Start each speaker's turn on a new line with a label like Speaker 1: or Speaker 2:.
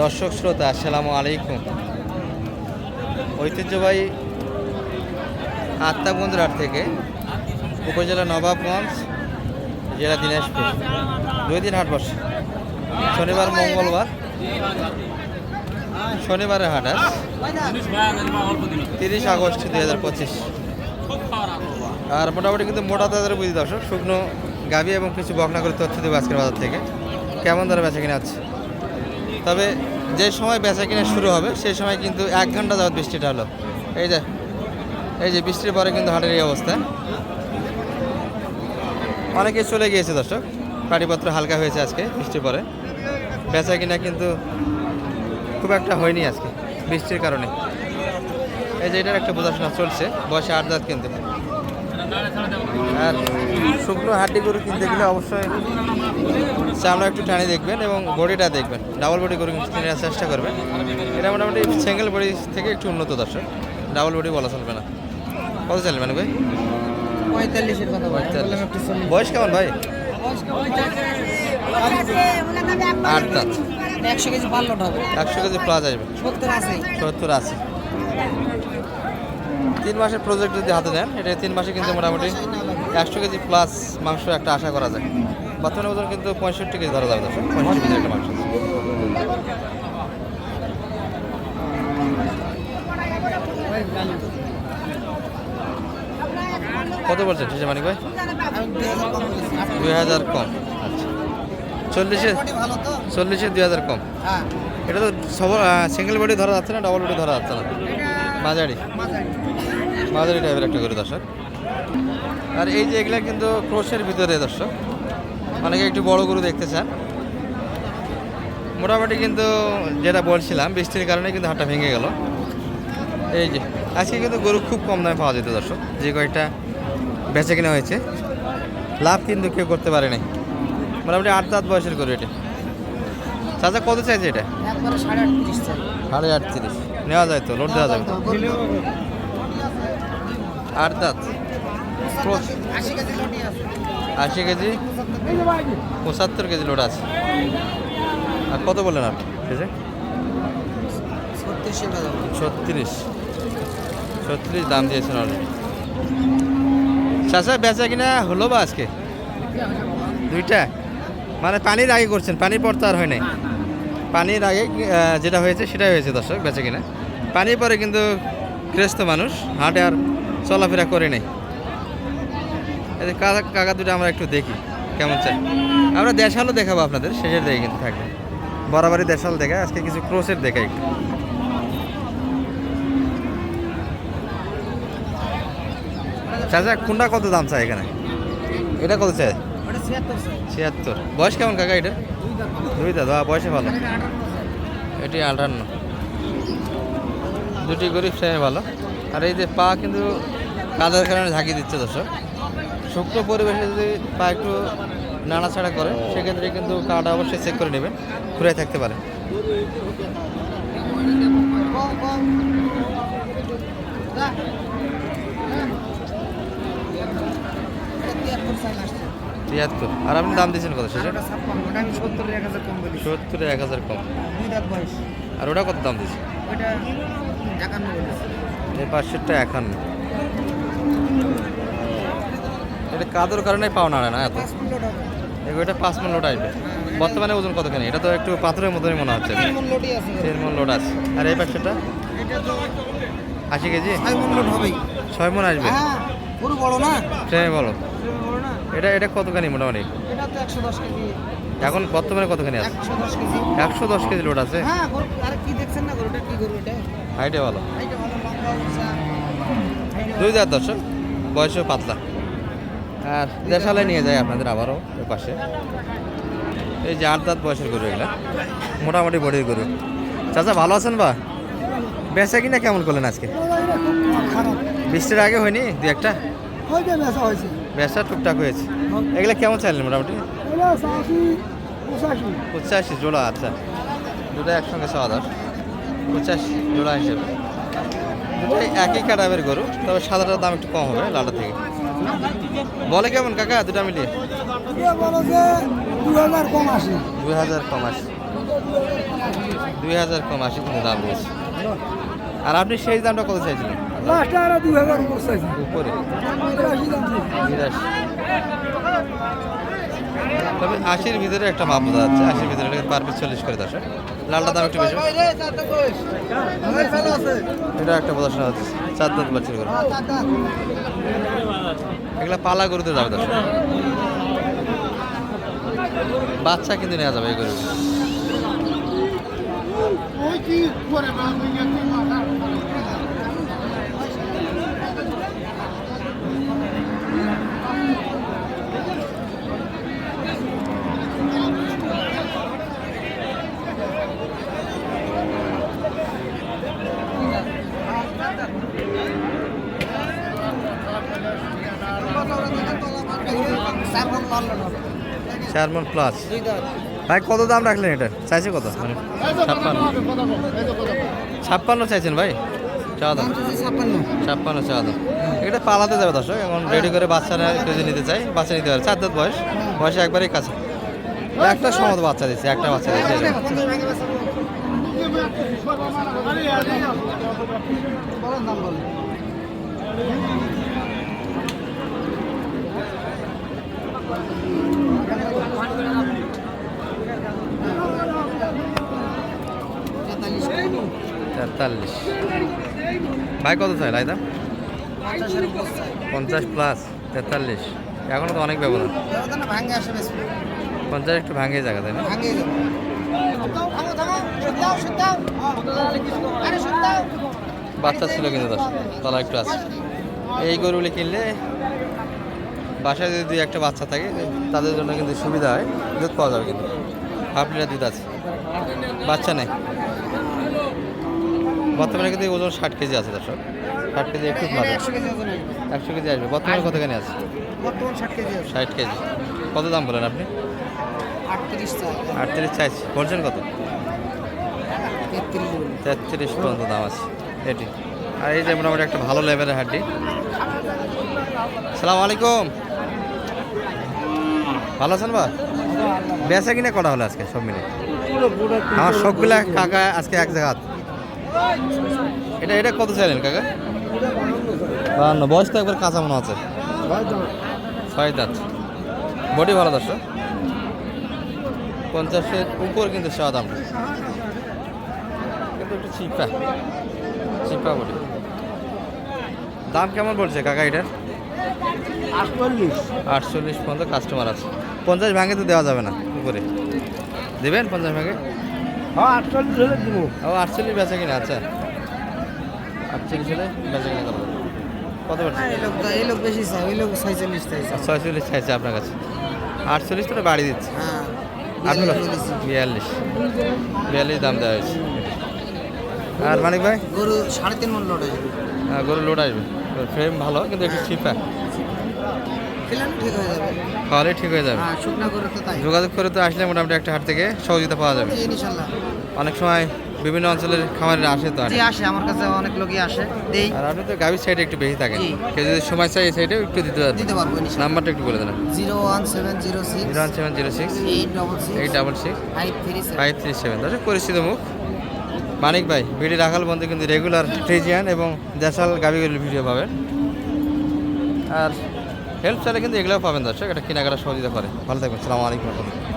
Speaker 1: দর্শক শ্রোতা, আসসালামু আলাইকুম। ঐতিহ্যবাহী আত্মাবন্ধুর হাট থেকে উপজেলা নবাবগঞ্জ, জেলা দিনাজপুর। দুই দিন হাট বসে। শনিবার, মঙ্গলবার, শনিবারের হাট আজ। তিরিশ আগস্ট দুই হাজার পঁচিশ। আর মোটামুটি কিন্তু মোটা তাদের বুঝি দর্শক, শুকনো গাভি এবং কিছু বকনা করে তথ্য দেবো আজকের বাজার থেকে। কেমন দরে বেচা কিনা আছে তবে যে সময় বেচা কিনা শুরু হবে সেই সময় কিন্তু এক ঘণ্টা যাওয়ার বৃষ্টিটা হলো। এই যে এই যে বৃষ্টির পরে কিন্তু হাটের এই অবস্থা। অনেকে চলে গিয়েছে দর্শক পাটিপত্র হালকা হয়েছে আজকে বৃষ্টির পরে। বেচা কিনা কিন্তু খুব একটা হয়নি আজকে বৃষ্টির কারণে। এই যে এটার একটা বোঝাশোনা চলছে, বয়সে আট দাঁত কিন্তু। আর শুকনো হাড্ডি গরু কিনতে গেলে অবশ্যই চামড়া একটু টানে দেখবেন এবং বডিটা দেখবেন। ডাবল বডি গরু কিনতে নেওয়ার চেষ্টা করবেন। এটা মোটামুটি সিঙ্গেল বডি থেকে একটু উন্নত দর্শক। ডাবল বডি বলা চলবে না। কত চাইলেন মানে ভাই?
Speaker 2: পঁয়তাল্লিশের কথা
Speaker 1: পঁয়তাল্লিশ। বয়স কেমন ভাই? আট দাঁত।
Speaker 2: একশো কেজি পাল্লট হবে।
Speaker 1: একশো কেজি প্লাস আসবে
Speaker 2: সত্তর আছে
Speaker 1: সত্তর আশি। তিন মাসের প্রজেক্ট যদি হাতে দেন এটা তিন মাসে কিন্তু মোটামুটি একশো কেজি প্লাস মাংস একটা আশা করা যায়। বর্তমানে ওজন কিন্তু পঁয়ষট্টি কেজি ধরা যাবে দর্শক পঁয়ষট্টি কেজি একটা মাংস। কত বলছেন ঠিক মানিক ভাই? দুই হাজার কম। আচ্ছা। চল্লিশে? চল্লিশে দুই হাজার কম।
Speaker 2: হ্যাঁ।
Speaker 1: এটা তো সব সিঙ্গেল বডি ধরা যাচ্ছে না ডবল বডি ধরা যাচ্ছে না? মাঝারি। মাঝারি টাইপের একটা করে দর্শক। আর এই যে এগুলা কিন্তু ক্রোশের ভিতরে দর্শক অনেকে একটু বড় গরু দেখতে চান। মোটামুটি কিন্তু যেটা বলছিলাম বৃষ্টির কারণে কিন্তু হাটটা ভেঙে গেল। এই যে আজকে কিন্তু গরু খুব কম দামে পাওয়া যেত দর্শক যে কয়েকটা বেচে কিনা হয়েছে। লাভ কিন্তু কেউ করতে পারে নাই। মোটামুটি আট দাঁত বয়সের গরু এটা। চাচা কত চাইছে এটা?
Speaker 2: সাড়ে আটত্রিশ চাই।
Speaker 1: সাড়ে আটত্রিশ। নেওয়া যায় তো লোড দেওয়া যাবে তো? আট দাঁত।
Speaker 2: আশি কেজি?
Speaker 1: পঁচাত্তর কেজি লোড আছে। আর কত বললেন আপনি? ছত্রিশ ছত্রিশ। দাম দিয়েছেন অলরেডি চাষা বেচা কিনা হলো বা আজকে? দুইটা। মানে পানির আগে করছেন পানির পর তো আর হয় নাই। পানির আগে যেটা হয়েছে সেটাই হয়েছে দর্শক বেচা কিনা। পানির পরে কিন্তু গ্রস্ত মানুষ হাটে আর চলাফেরা করে নেই। এই যে কাকা দুটো আমরা একটু দেখি, কেমন চাই আমরা দেশালও দেখাবো আপনাদের, শেষের দিকে কিন্তু থাকবে। বরাবরই দেশাল দেখা আজকে কিছু ক্রোসের দেখা একটু চাচা কোনটা কত দাম চাই এখানে? এটা কত চাই
Speaker 2: ছিয়াত্তর।
Speaker 1: বয়স কেমন কাকা এটা
Speaker 2: দুই
Speaker 1: দাদা বয়সে ভালো।
Speaker 2: এটা আটান্ন।
Speaker 1: দুটি গরিব ফ্রেমে ভালো। আর এই যে পা কিন্তু কাদার কারণে ঝাঁকি দিচ্ছে দর্শক? শুকনো পরিবেশে যদি পা একটু নাড়াচাড়া করে সেক্ষেত্রে কিন্তু কাটা অবশ্যই চেক করে নেবেন ঘুরে থাকতে পারে
Speaker 2: তিয়াত্তর।
Speaker 1: আর আপনি দাম দিয়েছেন কত
Speaker 2: আমি সত্তরের এক হাজার কম বলি
Speaker 1: সত্তরে এক হাজার কম। আর ওটা কত দাম দিয়েছে
Speaker 2: ওটা একান্ন
Speaker 1: পাঁচশোটা একান্ন। এটা কাদর কারণে পাও না না এত? এটা পাঁচ মন লোড আসবে বর্তমানে ওজন কতখানি? এটা তো একটু পাথরের মতনই মনে হচ্ছে।
Speaker 2: তিন মন লোডই আছে।
Speaker 1: তিন লোড আছে। আর এই
Speaker 2: তো
Speaker 1: আশি কেজি?
Speaker 2: ছয় মন লোড হবেই।
Speaker 1: ছয় মন আসবে?
Speaker 2: হ্যাঁ পুরো বড় না?
Speaker 1: ট্রেনে বলো। এটা এটা কতখানি মোটামুটি?
Speaker 2: এটা তো একশো দশ কেজি।
Speaker 1: এখন বর্তমানে কতখানি আছে?
Speaker 2: একশো দশ কেজি।
Speaker 1: লোড আছে?
Speaker 2: হ্যাঁ গরু কি দেখছেন না গরুটা? কি গরু এটা?
Speaker 1: হাইটে ভালো। দুই হাজার দর্শক, বয়সও পাতলা। আর দেশালে নিয়ে যায় আপনাদের আবারও ওই পাশে। এই যে আট বয়সের গরু এগুলা, মোটামুটি বডির গরু। চাচা, ভালো আছেন বা? বেচা কিনা কেমন করলেন আজকে? বৃষ্টির আগে হয়নি দু একটা? ব্যবসা টুকটাক হয়েছে। এগুলা কেমন চাইলেন মোটামুটি?
Speaker 2: পঁচাশি,
Speaker 1: জোড়া আচ্ছা। দুটো একসঙ্গে হাজার পঁচাশি, জোড়া হিসেবে। একই কাটাবের গরু, তবে সাদাটার দাম একটু কম হবে, লালটা থেকে। বলে কেমন কাকা, দুটা মিলিয়ে?
Speaker 2: হাজার
Speaker 1: হাজার দাম আর আপনি সেই দামটা কত চাইছিলেন?
Speaker 2: উপর।
Speaker 1: তবে আশির ভিতরে একটা মাপ যাচ্ছে আশির ভিতরে পার পিস চল্লিশ করে দশ লালটা দাম একটু বেশি। এটা একটা প্রদর্শন আছে চার দাঁত বাচ্চার করে এগুলা পালা গরুতে যাবে দশ বাচ্চা কিন্তু নেওয়া যাবে এই গরু চার মন প্লাস ভাই কত দাম রাখলেন এটা? চাইছে কত? মানে ছাপ্পান্ন। ছাপ্পান্ন চাইছেন ভাই? চাওয়া দাম ছাপ্পান্ন। চাওয়া দাম এটা পালাতে যাবে দর্শক এখন রেডি করে বাচ্চারা যদি নিতে চাই বাচ্চা নিতে পারে। চার দাঁত বয়স। বয়সে একবারই কাছে। একটা সমত বাচ্চা দিচ্ছে একটা বাচ্চা দিচ্ছে। তেতাল্লিশ। ভাই, কত চাই, লাইদা? পঞ্চাশ প্লাস তেতাল্লিশ। এখনও তো অনেক ব্যবধান। পঞ্চাশ একটু ভাঙে জায়গা তাই না? বাচ্চা ছিল কিন্তু দশ তলা একটু আছে। এই গরুগুলি কিনলে বাসায় যদি দুই একটা বাচ্চা থাকে তাদের জন্য কিন্তু সুবিধা হয় দুধ পাওয়া যাবে কিন্তু। হাফ লিটার দুধ আছে। বাচ্চা নেই। বর্তমানে কিন্তু ওজন ষাট কেজি আছে দর্শক। ষাট কেজি একটু মাত্র
Speaker 2: একশো কেজি আসবে।
Speaker 1: বর্তমানে কতখানি আছে?
Speaker 2: ষাট কেজি আছে।
Speaker 1: ষাট কেজি। কত দাম বলেন আপনি?
Speaker 2: আটত্রিশ
Speaker 1: চাইছি বলছেন কত?
Speaker 2: তেত্রিশ
Speaker 1: পর্যন্ত দাম আছে। এটি। আর এই যে মোটামুটি একটা ভালো লেভেলের হাড্ডি। সালাম আলাইকুম। ভালো আছেন বা? বেচা কিনা করা হলো আজকে সব মিলে? আমার সবগুলা কাকা আজকে এক জায়গা এটা এটা কত চাইলেন কাকা? বাহান্ন। বয়স তো একবার কাঁচা মনে আছে ছয় দাঁত। বডি ভালো দর্শক? পঞ্চাশের উপর কিন্তু চাওয়া দাম। কিন্তু একটু চিপা। চিপা বডি। দাম কেমন বলছে কাকা এটার?
Speaker 2: আটচল্লিশ।
Speaker 1: আটচল্লিশ পর্যন্ত কাস্টমার আছে। পঞ্চাশ ভাঙে তো দেওয়া যাবে না উপরে। দেবেন পঞ্চাশ ভাঙে?
Speaker 2: হ্যাঁ আটচল্লিশ হলে দিব।
Speaker 1: ও আটচল্লিশ বেচা কিনা আচ্ছা। আটচল্লিশ হলে বেচা কিনা করব কত
Speaker 2: এই লোক এই লোক বেশি চাই ওই লোক ছয়চল্লিশ চাইছে।
Speaker 1: ছয়চল্লিশ চাইছে আপনার কাছে। আটচল্লিশ তো বাড়ি দিচ্ছে।
Speaker 2: হ্যাঁ
Speaker 1: বিয়াল্লিশ বিয়াল্লিশ। দাম দেওয়া হয়েছে। আর মানিক ভাই?
Speaker 2: গরু সাড়ে তিন মন লোড আছে
Speaker 1: আহ, গরু লোড আসবে। ফ্রেম ভালো কিন্তু একটু চিপা
Speaker 2: খেলেন ঠিক হয়ে যাবে।
Speaker 1: খাওয়ালে ঠিক হয়ে যাবে।
Speaker 2: হ্যাঁ শুকনা গরু তো তাই।
Speaker 1: যোগাযোগ করে তো আসলে মোটামুটি একটা হাট থেকে সহযোগিতা পাওয়া যাবে।
Speaker 2: ইনশাল্লাহ।
Speaker 1: অনেক সময় বিভিন্ন অঞ্চলের খামারের আসে তো
Speaker 2: জি আসে আমার কাছে অনেক লোকই আসে দেই।
Speaker 1: আর আপনি তো গাভীর সাইডে একটু বেশি থাকেন। কেউ যদি সময় চাই এই সাইডেও একটু দিতে পারবেন
Speaker 2: দিতে পারব
Speaker 1: নাম্বারটা একটু বলে দেন
Speaker 2: zero one seven zero six.
Speaker 1: One seven zero six.
Speaker 2: Eight double six.
Speaker 1: Eight double six.
Speaker 2: Five three seven.
Speaker 1: Five three seven. দর্শক পরিচিত মুখ। মানিক ভাই ভিডি রাখাল বন্ধু কিন্তু রেগুলার ফ্রিজিয়ান এবং দেশাল গাভিগুলির ভিডিও পাবেন। আর হেল্প চাইলে কিন্তু এগুলোও পাবেন দর্শক, এটা কেনাকাটা সহযোগিতা করে ভালো থাকবেন সালাম আলাইকুম। রহমতুল্লাহ